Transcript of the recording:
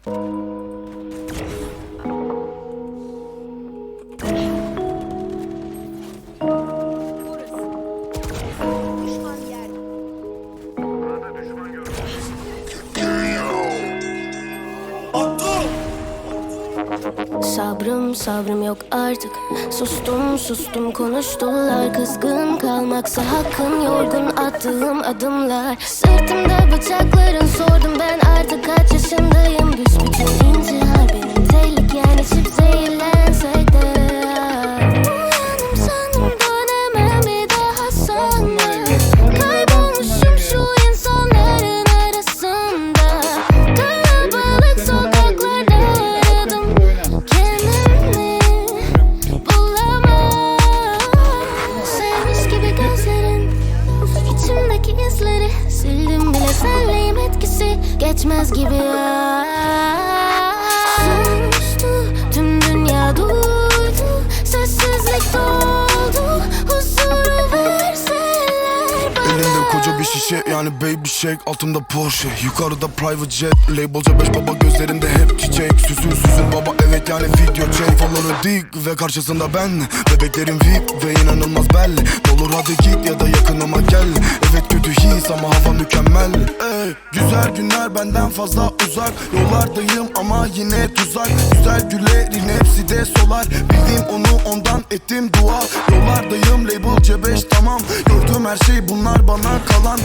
Sabrım sabrım yok artık. Sustum sustum konuştular. Kızgın kalmaksa hakkın Yorgun attığım adımlar. Sırtımda bıçakların sordum Geçmez gibi. Sustu tüm dünya duydu Sessizlik doldu. Huzuru verseler bana. Elinde koca bir şişe yani baby shake. Altımda Porsche yukarıda private jet. Labelca beş baba gözlerinde hep çiçek. Süsün süsün baba evet yani video çek. Kafaları dik ve karşısında ben. Bebeklerim VIP ve inanılmaz belli Olur hadi git ya da yakınıma gel. Evet kötü his ama hava mükemmel. Ey, Güzel günler benden fazla uzak. Yollardayım ama yine tuzak. Güzel güllerin hepsi de solar. Bildiğim onu ondan ettim dua. Yollardayım label C5 tamam. Gördüğüm her şey bunlar bana kalan